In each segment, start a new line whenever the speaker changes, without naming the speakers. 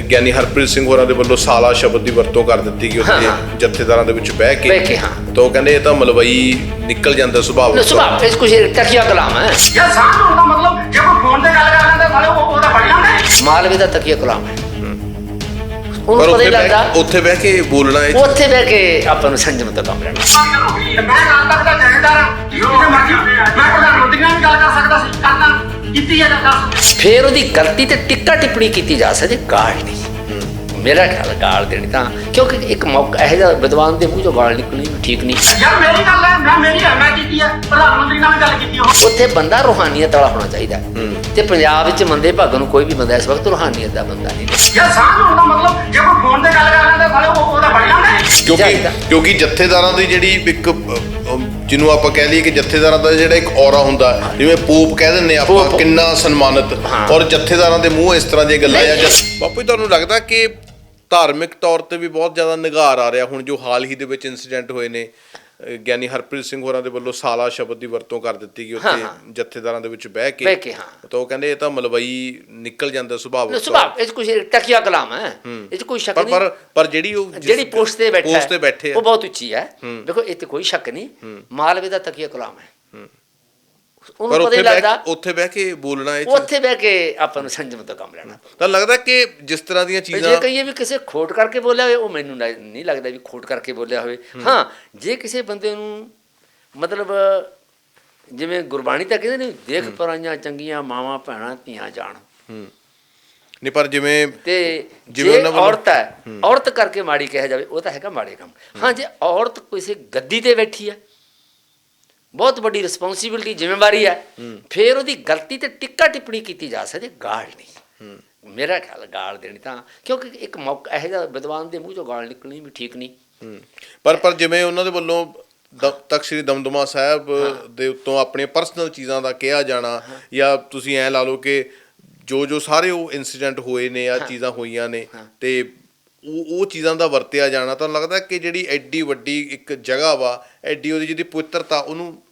ਗਿਆਨੀ ਹਰਪ੍ਰੀਤ ਸਿੰਘ ਹੋਰਾਂ ਦੇ ਵੱਲੋਂ ਸਾਲਾ ਸ਼ਬਦ ਦੀ ਵਰਤੋਂ ਕਰ ਦਿੱਤੀ ਗਈ ਉੱਥੇ
ਹਾਂ।
ਜਥੇਦਾਰਾਂ ਦੇ ਵਿੱਚ ਬਹਿ ਕੇ।
ਬਹਿ ਕੇ, ਹਾਂ।
ਤਾਂ ਉਹ ਕਹਿੰਦੇ ਇਹ ਤਾਂ ਮਲਵਈ ਨਿਕਲ ਜਾਂਦਾ ਸੁਭਾਅ
ਨਾ ਸੁਭਾਅ ਇਸ ਕੁਝ ਤਕੀਆ ਕਲਾਮ ਹੈ।
ਯਾਰ ਸਾਹ ਹੋਣ ਦਾ ਮਤਲਬ ਜੇ ਕੋਈ ਫੋਨ ਤੇ ਗੱਲ ਕਰ ਲੈਂਦਾ ਸਾਲੇ ਉਹ ਉਹਦਾ ਫੜ ਜਾਂਦੇ।
ਮਾਲਵੇ ਦਾ ਤਕੀਆ ਕਲਾਮ ਹੈ। ਉਹਨੂੰ ਪਤਾ
ਉੱਥੇ
ਹੀ ਲੱਗਦਾ।
ਬਹਿ ਉੱਥੇ ਬਹਿ ਕੇ ਬੋਲਣਾ ਇਹ
ਉੱਥੇ ਬਹਿ ਕੇ ਆਪਾਂ ਨੂੰ ਸੰਜਮ ਤੋਂ ਕੰਮ ਲੈਣਾ।
ਮੈਂ ਨਾਲ ਤੱਕ ਦਾ ਜਥੇਦਾਰ ਹਾਂ। ਜਿਹਦੇ ਮਰਜ਼ੀ ਮੈਂ ਪ੍ਰਧਾਨ ਮੰਤਰੀ ਨਾਲ ਵੀ ਗੱਲ ਕਰ ਸਕਦਾ ਸੀ ਕਰਦਾ ਕੀਤੀ ਹੈ ਤਾਂ
ਫੇਰ ਉਹਦੀ ਗਲਤੀ ਤੇ ਟਿੱਕਾ ਟਿੱਪਣੀ ਕੀਤੀ ਜਾ ਸਕਦੀ। ਗਾਲ ਨਹੀਂ ਮੇਰਾ ਖਿਆਲ ਗਾਲ ਦੇਣੀ ਤਾਂ ਕਿਉਂਕਿ ਇੱਕ ਮੌਕਾ ਇਹੋ ਜਿਹਾ ਵਿਦਵਾਨ ਦੇ ਮੂੰਹ ਚੋਂ ਗਾਲ ਨਿਕਲਣੀ ਵੀ ਠੀਕ ਨਹੀਂ
ਯਾਰ ਮੇਰੀ ਗੱਲ ਹੈ ਮੈਂ ਮੇਰੀ ਹੈ ਮੈਂ ਕੀਤੀ ਹੈ ਪ੍ਰਧਾਨ ਮੰਤਰੀ ਨਾਲ ਗੱਲ ਕੀਤੀ ਉਹ
ਉੱਥੇ ਬੰਦਾ ਰੂਹਾਨੀਅਤ ਵਾਲਾ ਹੋਣਾ ਚਾਹੀਦਾ। ਤੇ ਪੰਜਾਬ ਵਿੱਚ ਮੰਦੇ ਭਾਗਾਂ ਨੂੰ ਕੋਈ ਵੀ ਬੰਦਾ ਇਸ ਵਕਤ ਰੂਹਾਨੀਅਤ ਦਾ ਬੰਦਾ ਨਹੀਂ
ਯਾਰ ਸਾਹ ਹੋਣ ਦਾ ਮਤਲਬ ਜੇ ਕੋਈ ਫੋਨ ਤੇ ਗੱਲ ਕਰ ਲੈਂਦਾ ਸਾਲੇ ਉਹ ਉਹਦਾ ਫੜ ਜਾਂਦੇ
ਕਿਉਂਕਿ। ਕਿਉਂਕਿ ਜਥੇਦਾਰਾਂ ਦੀ ਜਿਹੜੀ ਇੱਕ ਜਿਹਨੂੰ ਆਪਾਂ ਕਹਿ ਲਈਏ ਕਿ ਜਥੇਦਾਰਾਂ ਦਾ ਜਿਹੜਾ ਇੱਕ ਔਰਾ ਹੁੰਦਾ ਜਿਵੇਂ ਪੋਪ ਕਹਿ ਦਿੰਨੇ ਆਪਾਂ। ਕਿੰਨਾ ਸਨਮਾਨਿਤ। ਔਰ ਜਥੇਦਾਰਾਂ ਦੇ ਮੂੰਹ ਇਸ ਤਰ੍ਹਾਂ ਦੀਆਂ ਗੱਲਾਂ ਆ ਬਾਪੂ ਤੁਹਾਨੂੰ ਲੱਗਦਾ ਕਿ ਧਾਰਮਿਕ ਤੌਰ ਤੇ ਵੀ ਬਹੁਤ ਜ਼ਿਆਦਾ ਨਿਗਾਰ ਆ ਰਿਹਾ ਹੁਣ ਜੋ ਹਾਲ ਹੀ ਦੇ ਵਿੱਚ ਇਨਸੀਡੈਂਟ ਹੋਏ ਨੇ ਗਿਆਨੀ ਹਰਪ੍ਰੀਤ ਸਿੰਘ ਹੋਰਾਂ ਦੇ ਵੱਲੋਂ ਸਾਲਾ ਸ਼ਬਦ ਦੀ ਵਰਤੋਂ ਕਰ ਦਿੱਤੀ ਗਈ ਉੱਥੇ। ਜਥੇਦਾਰਾਂ ਦੇ ਵਿੱਚ ਬਹਿ ਕੇ।
ਬਹਿ ਕੇ, ਹਾਂ।
ਤਾਂ ਉਹ ਕਹਿੰਦੇ ਇਹ ਤਾਂ ਮਲਵਈ ਨਿਕਲ ਜਾਂਦਾ ਸੁਭਾਅ
ਨਾ ਸੁਭਾਅ ਇਸ ਕੁਝ ਤਕੀਆ ਕਲਾਮ ਹੈ। ਇਹ ਕੋਈ ਸ਼ੱਕ ਨਹੀਂ
ਪਰ ਪਰ ਜਿਹੜੀ ਉਹ
ਜਿਹੜੀ ਪੋਸਟ ਤੇ ਬੈਠਾ
ਪੋਸਟ ਤੇ ਬੈਠੇ
ਉਹ ਬਹੁਤ ਉੱਚੀ ਹੈ। ਦੇਖੋ ਇਹ ਤੇ ਕੋਈ ਸ਼ੱਕ ਨਹੀਂ। ਮਾਲਵੇ ਦਾ ਤਕੀਆ ਕਲਾਮ ਹੈ। ਉਹਨੂੰ ਪਤਾ ਹੀ
ਬਹਿ
ਲੱਗਦਾ।
ਉੱਥੇ ਬਹਿ ਕੇ ਬੋਲਣਾ ਇਹ
ਉੱਥੇ ਬਹਿ ਕੇ ਆਪਾਂ ਨੂੰ ਸੰਜਮ ਤੋਂ ਕੰਮ ਲੈਣਾ।
ਤਾਂ ਲੱਗਦਾ ਕਿ ਜਿਸ ਤਰ੍ਹਾਂ ਦੀਆਂ
ਜੇ
ਚੀਜ਼ਾਂ
ਕਹੀਏ ਵੀ ਕਿਸੇ ਖੋਟ ਕਰਕੇ ਬੋਲਿਆ ਹੋਵੇ ਉਹ ਮੈਨੂੰ ਨਹੀਂ ਲੱਗਦਾ ਵੀ ਖੋਟ ਕਰਕੇ ਬੋਲਿਆ ਹੋਵੇ। ਹਾਂ। ਜੇ ਕਿਸੇ ਬੰਦੇ ਨੂੰ ਮਤਲਬ ਜਿਵੇਂ ਗੁਰਬਾਣੀ ਤਾਂ ਕਹਿੰਦੇ ਨੇ ਦੇਖ ਪਰਾਈਆਂ ਚੰਗੀਆਂ ਮਾਵਾਂ ਭੈਣਾਂ ਧੀਆਂ ਜਾਣ।
ਨਹੀਂ ਪਰ ਜਿਵੇਂ
ਤੇ
ਜਿਵੇਂ
ਜੇ
ਉਹਨਾਂ ਵੱਲੋਂ-
ਔਰਤ ਹੈ ਔਰਤ ਕਰਕੇ ਮਾੜੀ ਕਿਹਾ ਜਾਵੇ ਉਹ ਤਾਂ ਹੈਗਾ ਮਾੜੇ ਕੰਮ। ਹਾਂ ਜੇ ਔਰਤ ਕਿਸੇ ਗੱਦੀ ਤੇ ਬੈਠੀ ਹੈ ਬਹੁਤ ਵੱਡੀ ਰਿਸਪੌਂਸਿਬਿਲਟੀ ਜ਼ਿੰਮੇਵਾਰੀ ਹੈ। ਫਿਰ ਉਹਦੀ ਗਲਤੀ ਤੇ ਟਿੱਕਾ ਟਿੱਪਣੀ ਕੀਤੀ ਜਾ ਸਕਦੀ ਗਾਲ ਨਹੀਂ। ਮੇਰਾ ਖਿਆਲ ਗਾਲ ਦੇਣੀ ਤਾਂ ਕਿਉਂਕਿ ਇੱਕ ਮੌਕਾ ਇਹੋ ਜਿਹਾ ਵਿਦਵਾਨ ਦੇ ਮੂੰਹ ਚੋਂ ਗਾਲ ਨਿਕਲਣੀ ਵੀ ਠੀਕ ਨਹੀਂ।
ਪਰ ਪਰ ਜਿਵੇਂ ਉਹਨਾਂ ਦੇ ਵੱਲੋਂ ਤਖ਼ਤ ਸ੍ਰੀ ਦਮਦਮਾ ਸਾਹਿਬ ਦੇ ਉੱਤੋਂ ਆਪਣੀਆਂ ਪਰਸਨਲ ਚੀਜ਼ਾਂ ਦਾ ਕਿਹਾ ਜਾਣਾ ਜਾਂ ਤੁਸੀਂ ਐ ਲਾ ਲਓ ਕਿ ਜੋ ਜੋ ਸਾਰੇ ਉਹ ਇਨਸੀਡੈਂਟ ਹੋਏ ਨੇ ਆ ਚੀਜ਼ਾਂ ਹੋਈਆਂ ਨੇ ਤੇ ਉਹ ਉਹ ਚੀਜ਼ਾਂ ਦਾ ਵਰਤਿਆ ਜਾਣਾ ਤਾਂ ਲੱਗਦਾ ਕਿ ਜਿਹੜੀ ਐਡੀ ਵੱਡੀ ਇੱਕ ਜਗ੍ਹਾ ਵਾ ਐਡੀ ਉਹਦੀ ਜਿਹਦੀ ਪਵਿੱਤਰਤਾ ਉਹਨੂੰ
ਨਹੀਂ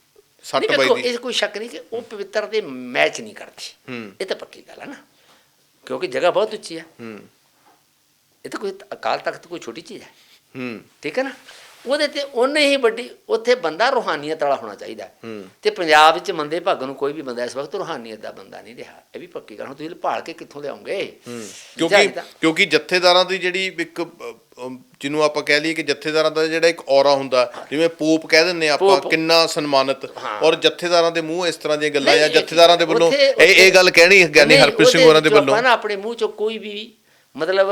ਸੱਟ
ਵੇਖੋ
ਵੱਜਦੀ
ਇਹ ਕੋਈ ਸ਼ੱਕ ਨਹੀਂ ਕਿ ਉਹ ਪਵਿੱਤਰ ਦੇ ਮੈਚ ਨਹੀਂ ਕਰਦੀ।
ਹੂੰ।
ਇਹ ਤਾਂ ਪੱਕੀ ਗੱਲ ਹੈ ਨਾ। ਕਿਉਂਕਿ ਜਗ੍ਹਾ ਬਹੁਤ ਉੱਚੀ ਹੈ
ਹੂੰ।
ਇਹ ਤਾਂ ਕੋਈ ਅਕਾਲ ਤਖਤ ਕੋਈ ਛੋਟੀ ਚੀਜ਼ ਹੈ
ਹੂੰ।
ਠੀਕ ਹੈ ਨਾ? ਉਹਦੇ ਤੇ ਉਹਨੇ ਹੀ ਵੱਡੀ ਉੱਥੇ ਬੰਦਾ ਰੂਹਾਨੀਅਤ ਵਾਲਾ ਹੋਣਾ ਚਾਹੀਦਾ। ਤੇ ਪੰਜਾਬ ਵਿੱਚ ਮੰਦੇ ਭਾਗਾਂ ਨੂੰ ਕੋਈ ਵੀ ਬੰਦਾ ਇਸ ਵਕਤ ਰੂਹਾਨੀਅਤ ਦਾ ਬੰਦਾ ਨਹੀਂ ਰਿਹਾ ਇਹ ਵੀ ਪੱਕੀ ਗੱਲ ਹੁਣ ਤੁਸੀਂ ਭਾਲ ਕੇ ਕਿੱਥੋਂ ਲਿਆਉਂਗੇ
ਕਿਉਂਕਿ। ਕਿਉਂਕਿ ਜਥੇਦਾਰਾਂ ਦੀ ਜਿਹੜੀ ਇੱਕ ਜਿਹਨੂੰ ਆਪਾਂ ਕਹਿ ਲਈਏ ਕਿ ਜਥੇਦਾਰਾਂ ਦਾ ਜਿਹੜਾ ਇੱਕ ਔਰਾ ਹੁੰਦਾ ਜਿਵੇਂ ਪੋਪ ਕਹਿ ਦਿੰਨੇ ਆਪਾਂ। ਕਿੰਨਾ ਸਨਮਾਨਿਤ। ਔਰ ਜਥੇਦਾਰਾਂ ਦੇ ਮੂੰਹ ਇਸ ਤਰ੍ਹਾਂ ਦੀਆਂ ਗੱਲਾਂ ਆ ਜਥੇਦਾਰਾਂ ਦੇ ਵੱਲੋਂ ਇਹ ਇਹ ਗੱਲ ਕਹਿਣੀ ਗਿਆਨੀ ਹਰਪ੍ਰੀਤ ਸਿੰਘ ਹੋਰਾਂ ਦੇ ਵੱਲੋਂ
ਆਪਾਂ ਆਪਣੇ ਮੂੰਹ ਚੋਂ ਕੋਈ ਵੀ ਮਤਲਬ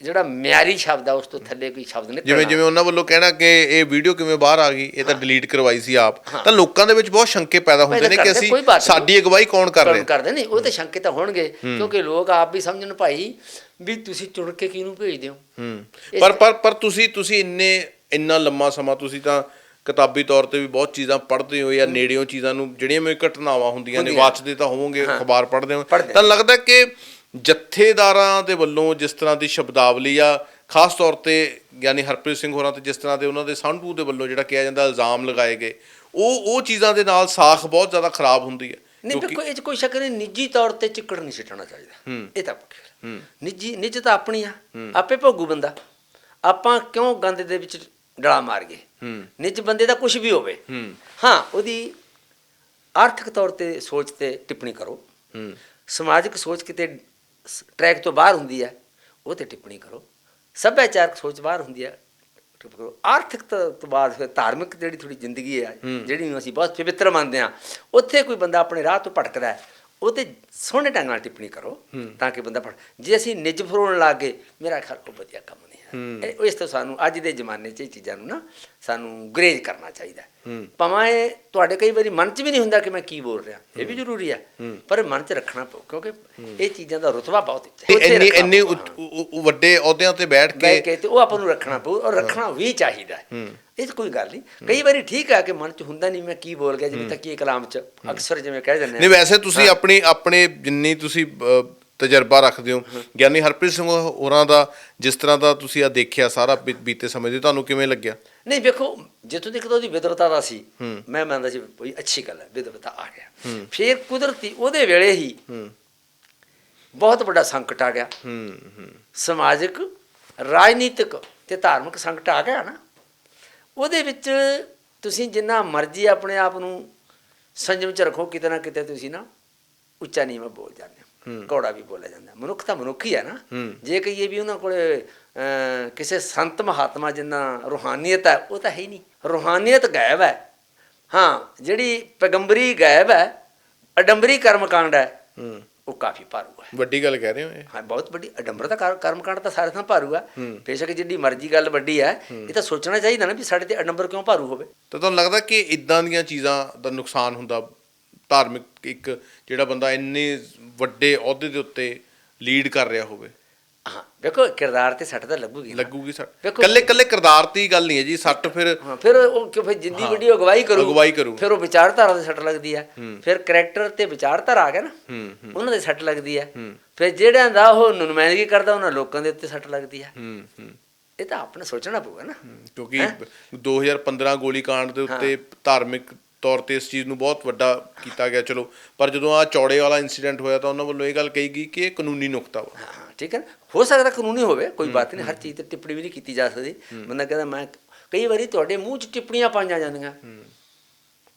ਜਿਹੜਾ ਮਿਆਰੀ ਸ਼ਬਦ ਆ ਉਸ ਤੋਂ ਥੱਲੇ ਕੋਈ ਸ਼ਬਦ ਨਿਕਲਣਾ
ਜਿਵੇਂ ਜਿਵੇਂ ਉਹਨਾਂ ਵੱਲੋਂ ਕਹਿਣਾ ਕਿ ਇਹ ਵੀਡੀਓ ਕਿਵੇਂ ਬਾਹਰ ਆ ਗਈ ਇਹ ਤਾਂ ਡਿਲੀਟ ਕਰਵਾਈ ਸੀ ਆਪ। ਤਾਂ ਲੋਕਾਂ ਦੇ ਵਿੱਚ ਬਹੁਤ ਸ਼ੰਕੇ ਪੈਦਾ ਹੁੰਦੇ ਨੇ ਕਿ ਅਸੀਂ
ਨਹੀਂ।
ਸਾਡੀ ਅਗਵਾਈ ਕੌਣ ਕਰ ਰਿਹਾ?
ਕਰਦੇ ਨਹੀਂ ਉਹ ਤੇ ਸ਼ੰਕੇ ਤਾਂ ਹੋਣਗੇ ਕਿਉਂਕਿ ਲੋਕ ਆਪ ਵੀ ਸਮਝਣ ਭਾਈ ਵੀ ਤੁਸੀਂ ਚੁਣ ਕੇ ਕਿਹਨੂੰ ਭੇਜਦੇ ਹੋ?
ਪਰ ਪਰ ਪਰ ਤੁਸੀਂ ਤੁਸੀਂ ਇੰਨੇ ਇੰਨਾ ਲੰਮਾ ਸਮਾਂ ਤੁਸੀਂ ਤਾਂ ਕਿਤਾਬੀ ਤੌਰ ਤੇ ਵੀ ਬਹੁਤ ਚੀਜ਼ਾਂ ਪੜ੍ਹਦੇ ਹੋ ਜਾਂ ਨੇੜਿਓਂ ਚੀਜ਼ਾਂ ਨੂੰ ਜਿਹੜੀਆਂ ਮੇਰੇ ਘਟਨਾਵਾਂ ਹੁੰਦੀਆਂ ਨੇ। ਵਾਚਦੇ ਤਾਂ ਹੋਵੋਗੇ। ਅਖਬਾਰ ਪੜ੍ਹਦੇ ਹੋ। ਤਾਂ ਲੱਗਦਾ ਕਿ ਜਥੇਦਾਰਾਂ ਦੇ ਵੱਲੋਂ ਜਿਸ ਤਰ੍ਹਾਂ ਦੀ ਸ਼ਬਦਾਵਲੀ ਆ ਖਾਸ ਤੌਰ ਤੇ ਯਾਨੀ ਹਰਪ੍ਰੀਤ ਸਿੰਘ ਹੋਰਾਂ ਤੇ ਜਿਸ ਤਰ੍ਹਾਂ ਦੇ ਉਹਨਾਂ ਦੇ ਸੰਧੂ ਦੇ ਵੱਲੋਂ ਜਿਹੜਾ ਕਿਹਾ ਜਾਂਦਾ ਇਲਜ਼ਾਮ ਲਗਾਏ ਗਏ ਉਹ ਉਹ ਚੀਜ਼ਾਂ ਦੇ ਨਾਲ ਸਾਖ ਬਹੁਤ ਜ਼ਿਆਦਾ ਖਰਾਬ ਹੁੰਦੀ ਹੈ।
ਨਹੀਂ ਦੇਖੋ ਇਹ 'ਚ ਕੋਈ ਸ਼ੱਕ ਨਹੀਂ ਨਿੱਜੀ ਤੌਰ ਤੇ ਚਿੱਕੜ ਨਹੀਂ ਸਿੱਟਣਾ ਚਾਹੀਦਾ। ਇਹ ਤਾਂ। ਨਿੱਜੀ ਨਿੱਜ ਤਾਂ ਆਪਣੀ ਆ। ਆਪੇ ਭੋਗੂ ਬੰਦਾ। ਆਪਾਂ ਕਿਉਂ ਗੰਦ ਦੇ ਵਿੱਚ ਡਲਾ ਮਾਰ ਗਏ। ਨਿੱਜ ਬੰਦੇ ਦਾ ਕੁਝ ਵੀ ਹੋਵੇ।
ਹੂੰ।
ਉਹਦੀ ਆਰਥਿਕ ਤੌਰ ਤੇ ਸੋਚ ਤੇ ਟਿੱਪਣੀ ਕਰੋ। ਸਮਾਜਿਕ ਸੋਚ ਕਿਤੇ ਟਰੈਕ ਤੋਂ ਬਾਹਰ ਹੁੰਦੀ ਹੈ ਉਹ ਤੇ ਟਿੱਪਣੀ ਕਰੋ। ਸੱਭਿਆਚਾਰਕ ਸੋਚ ਬਾਹਰ ਹੁੰਦੀ ਹੈ ਟਿੱਪਣੀ ਕਰੋ। ਆਰਥਿਕ ਤ- ਬਾਅਦ ਫਿਰ ਧਾਰਮਿਕ ਜਿਹੜੀ ਥੋੜੀ ਜ਼ਿੰਦਗੀ ਹੈ ਜਿਹੜੀ ਨੂੰ ਅਸੀਂ ਬਹੁਤ ਪਵਿੱਤਰ ਮੰਨਦੇ ਹਾਂ ਉੱਥੇ ਕੋਈ ਬੰਦਾ ਆਪਣੇ ਰਾਹ ਤੋਂ ਭਟਕਦਾ ਹੈ ਉਹ ਤੇ ਸੋਹਣੇ ਢੰਗ ਨਾਲ ਟਿੱਪਣੀ ਕਰੋ ਤਾਂ ਕਿ ਬੰਦਾ ਜੇ ਅਸੀਂ ਨਿੱਜ ਫਰੋਣ ਲੱਗ ਗਏ ਮੇਰਾ ਖਿਆਲ ਉਹ ਵਧੀਆ ਕੰਮ ਇਹ- ਇਸ ਤੋਂ ਸਾਨੂੰ ਅੱਜ ਦੇ ਜ਼ਮਾਨੇ 'ਚ ਇਹ ਚੀਜ਼ਾਂ ਨੂੰ ਨਾ ਸਾਨੂੰ ਗਰੇਜ ਕਰਨਾ ਚਾਹੀਦਾ ਹੈ। ਭਾਵੇਂ ਇਹ ਤੁਹਾਡੇ ਕਈ ਵਾਰੀ ਮਨ 'ਚ ਵੀ ਨਹੀਂ ਹੁੰਦਾ ਕਿ ਮੈਂ ਕੀ ਬੋਲ ਰਿਹਾ ਇਹ ਵੀ ਜ਼ਰੂਰੀ ਹੈ। ਪਰ ਮਨ 'ਚ ਰੱਖਣਾ ਪਊ ਕਿਉਂਕਿ ਇਹ ਚੀਜ਼ਾਂ ਦਾ ਰੁਤਬਾ ਬਹੁਤ ਉੱਚਾ ਹੈ। ਉੱਥੇ
ਇੰਨੀ
ਰੱਖਣਾ
ਇੰਨੀ
ਪਊ,
ਉੱਚ- ਉ- ਉ- ਵੱਡੇ ਅਹੁਦਿਆਂ ਤੇ ਬੈਠ
ਬਹਿ
ਕੇ
ਕੇ ਤੇ ਉਹ ਆਪਾਂ ਨੂੰ ਰੱਖਣਾ ਪਊ ਔਰ ਰੱਖਣਾ ਵੀ ਚਾਹੀਦਾ ਹੈ। ਇਹ 'ਚ ਕੋਈ ਗੱਲ ਨਹੀਂ। ਕਈ ਵਾਰੀ ਠੀਕ ਹੈ ਕਿ ਮਨ 'ਚ ਹੁੰਦਾ ਨਹੀਂ ਮੈਂ ਕੀ ਬੋਲ ਗਿਆ ਜਿਵੇਂ ਤੱਕ ਇਹ ਕਲਾਮ 'ਚ ਅਕਸਰ ਜਿਵੇਂ ਕਹਿ ਦਿੰਦੇ
ਨਹੀਂ ਵੈਸੇ ਤੁਸੀਂ ਆਪਣੀ ਆਪਣੇ ਜਿੰਨੀ ਤੁਸੀਂ ਅ, ਤਜਰਬਾ ਰੱਖਦੇ ਹੋ। ਗਿਆਨੀ ਹਰਪ੍ਰੀਤ ਸਿੰਘ ਹੋਰਾਂ ਦਾ ਜਿਸ ਤਰ੍ਹਾਂ ਦਾ ਤੁਸੀਂ ਆ ਦੇਖਿਆ ਸਾਰਾ ਬੀਤੇ ਸਮੇਂ ਦੇ ਤੁਹਾਨੂੰ ਕਿਵੇਂ ਲੱਗਿਆ?
ਨਹੀਂ ਵੇਖੋ ਜਿੱਥੋਂ ਤੱਕ ਉਹਦੀ ਵਿਦਵਤਾ ਦਾ ਸੀ ਮੈਂ ਮੰਨਦਾ ਸੀ ਕੋਈ ਅੱਛੀ ਗੱਲ ਹੈ ਵਿਦਵਤਾ ਆ ਗਿਆ। ਫਿਰ ਕੁਦਰਤੀ ਉਹਦੇ ਵੇਲੇ ਹੀ ਬਹੁਤ ਵੱਡਾ ਸੰਕਟ ਆ ਗਿਆ। ਸਮਾਜਿਕ ਰਾਜਨੀਤਿਕ ਤੇ ਧਾਰਮਿਕ ਸੰਕਟ ਆ ਗਿਆ ਨਾ। ਉਹਦੇ ਵਿੱਚ ਤੁਸੀਂ ਜਿੰਨਾ ਮਰਜ਼ੀ ਆਪਣੇ ਆਪ ਨੂੰ ਸੰਜਮ ਚ ਰੱਖੋ ਕਿਤੇ ਨਾ ਕਿਤੇ ਤੁਸੀਂ ਨਾ ਉੱਚਾ ਨੀਵਾਂ ਬੋਲ ਜਾਂਦੇ ਹੋ ਕੌੜਾ ਵੀ ਬੋਲਿਆ ਜਾਂਦਾ ਮਨੁੱਖ ਤਾਂ ਮਨੁੱਖ ਹੀ ਹੈ ਨਾ
ਹੂੰ।
ਜੇ ਕਹੀਏ ਵੀ ਉਹਨਾਂ ਕੋਲੇ ਕਿਸੇ ਸੰਤ ਮਹਾਤਮਾ ਜਿੰਨਾ ਰੂਹਾਨੀਅਤ ਹੈ ਉਹ ਤਾਂ ਹੈ ਹੀ ਨਹੀਂ ਰੂਹਾਨੀਅਤ ਗਾਇਬ ਹੈ ਹਾਂ ਜਿਹੜੀ ਪੈਗੰਬਰੀ ਗਾਇਬ ਹੈ ਅਡੰਬਰੀ ਕਰਮਕਾਂਡ ਹੈ
ਹੂੰ
ਉਹ ਕਾਫੀ ਭਾਰੂ ਹੈ
ਵੱਡੀ ਗੱਲ ਕਹਿ ਰਹੇ ਹੋ ਇਹ
ਹਾਂ ਬਹੁਤ ਵੱਡੀ ਅਡੰਬਰਤਾ ਕਰ- ਕਰਮਕਾਂਡ ਤਾਂ ਸਾਰੇ ਥਾਂ ਭਾਰੂ ਆ ਬੇਸ਼ੱਕ ਜਿੱਡੀ ਮਰਜ਼ੀ ਗੱਲ ਵੱਡੀ ਹੈ ਇਹ ਤਾਂ ਸੋਚਣਾ ਚਾਹੀਦਾ ਨਾ ਵੀ ਸਾਡੇ ਤੇ ਅਡੰਬਰ ਕਿਉਂ ਭਾਰੂ ਹੋਵੇ
ਤਾਂ ਤੁਹਾਨੂੰ ਲੱਗਦਾ ਕਿ ਇਦਾਂ ਦੀਆਂ ਚੀਜ਼ਾਂ ਦਾ ਨੁਕਸਾਨ ਹੁੰਦਾ ਧਾਰਮਿਕ ਇੱਕ ਜਿਹੜਾ ਬੰਦਾ ਇੰਨੇ ਵੱਡੇ ਅਹੁਦੇ ਦੇ ਉੱਤੇ ਲੀਡ ਕਰ ਰਿਹਾ ਹੋਵੇ।
ਹਾਂ ਵੇਖੋ ਕਿਰਦਾਰ ਤੇ ਸੱਟ ਤਾਂ ਲੱਗੂਗੀ ਨਾ।
ਲੱਗੂਗੀ ਸੱਟ।
ਵੇਖੋ-
ਕੱਲੇ ਕੱਲੇ ਕਿਰਦਾਰ ਦੀ ਗੱਲ ਨਹੀਂ ਹੈ ਜੀ ਸੱਟ ਫਿਰ
ਹਾਂ ਫਿਰ ਉਹ ਕਿ ਫਿਰ ਜਿੰਦੀ ਵੱਡੀ ਅਗਵਾਈ ਕਰੂ
ਅਗਵਾਈ ਕਰੂ।
ਫਿਰ ਉਹ ਵਿਚਾਰਧਾਰਾ ਤੇ ਸੱਟ ਲੱਗਦੀ ਹੈ। ਫਿਰ ਕਰੈਕਟਰ ਤੇ ਵਿਚਾਰਧਾਰਾ ਆ ਗਿਆ ਨਾ
ਹੂੰ
ਉਹਨਾਂ ਦੇ ਸੱਟ ਲੱਗਦੀ ਹੈ। ਫਿਰ ਜਿਹੜਿਆਂ ਦਾ ਉਹ ਨੁਮਾਇੰਦਗੀ ਕਰਦਾ ਉਹਨਾਂ ਲੋਕਾਂ ਦੇ ਉੱਤੇ ਸੱਟ ਲੱਗਦੀ ਹੈ।
ਹੂੰ ਹੂੰ।
ਇਹ ਤਾਂ ਆਪਣੇ ਸੋਚਣਾ ਪਊਗਾ ਨਾ।
ਕਿਉਂਕਿ 2015 ਗੋਲੀ ਕਾਂਡ ਦੇ ਉੱਤੇ ਧਾਰਮਿਕ ਤੌਰ ਤੇ ਇਸ ਚੀਜ਼ ਨੂੰ ਬਹੁਤ ਵੱਡਾ ਕੀਤਾ ਗਿਆ ਚਲੋ। ਪਰ ਜਦੋਂ ਆ ਚੌੜੇ ਵਾਲਾ ਇਨਸੀਡੈਂਟ ਹੋਇਆ ਤਾਂ ਉਹਨਾਂ ਵੱਲੋਂ ਇਹ ਗੱਲ ਕਹੀ ਗਈ ਕਿ ਇਹ ਕਾਨੂੰਨੀ ਨੁਕਤਾ ਵਾ।
ਹਾਂ ਠੀਕ ਹੈ? ਹੋ ਸਕਦਾ ਕਾਨੂੰਨੀ ਹੋਵੇ ਕੋਈ ਬਾਤ ਨਹੀਂ ਹਰ ਚੀਜ਼ ਤੇ ਟਿੱਪਣੀ ਵੀ ਨਹੀਂ ਕੀਤੀ ਜਾ ਸਕਦੀ। ਬੰਦਾ ਕਹਿੰਦਾ ਮੈਂ ਕਈ ਵਾਰੀ ਤੁਹਾਡੇ ਮੂੰਹ 'ਚ ਟਿੱਪਣੀਆਂ ਪਾਈਆਂ ਜਾਂਦੀਆਂ।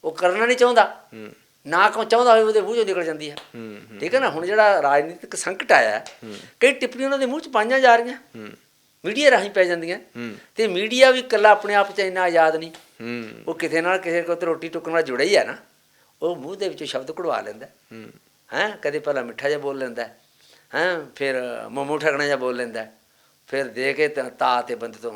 ਉਹ ਕਰਨਾ ਨਹੀਂ ਚਾਹੁੰਦਾ। ਨਾ ਕੋ ਚਾਹੁੰਦਾ ਹੋਵੇ ਉਹਦੇ ਮੂੰਹ 'ਚੋਂ ਨਿਕਲ ਜਾਂਦੀ ਹੈ। ਠੀਕ ਹੈ ਨਾ? ਹੁਣ ਜਿਹੜਾ ਰਾਜਨੀਤਿਕ ਸੰਕਟ ਆਇਆ ਹੈ, ਕਈ ਟਿੱਪਣੀਆਂ ਉਹਨਾਂ ਦੇ ਮੂੰਹ 'ਚ ਪਾਈਆਂ ਜਾ ਰਹੀਆਂ। ਮੀਡੀਆ ਰਾਹੀਂ ਪੈ ਜਾਂਦੀਆਂ। ਤੇ ਮੀਡੀਆ ਵੀ ਇਕੱਲਾ ਆਪਣੇ ਆਪ 'ਚ ਇੰਨਾ ਆਜ਼ਾਦ ਨਹੀਂ।
ਹੂੰ।
ਉਹ ਕਿਤੇ ਨਾਲ ਕਿਸੇ ਕੋਲ ਤੇ ਰੋਟੀ ਟੁੱਕਣ ਨਾਲ ਜੁੜਿਆ ਹੀ ਹੈ ਨਾ ਉਹ ਮੂੰਹ ਦੇ ਵਿੱਚੋਂ ਸ਼ਬਦ ਕਢਵਾ ਲੈਂਦਾ।
ਹੂੰ।
ਹੈਂ ਕਦੇ ਪਹਿਲਾਂ ਮਿੱਠਾ ਜਿਹਾ ਬੋਲ ਲੈਂਦਾ। ਹੈ ਫਿਰ ਮੋਮੋ ਠਗਣਾ ਜਿਹਾ ਬੋਲ ਲੈਂਦਾ। ਫਿਰ ਦੇ ਕੇ ਤਾਂ ਤਾ ਤੇ ਬੰਦ ਤੋਂ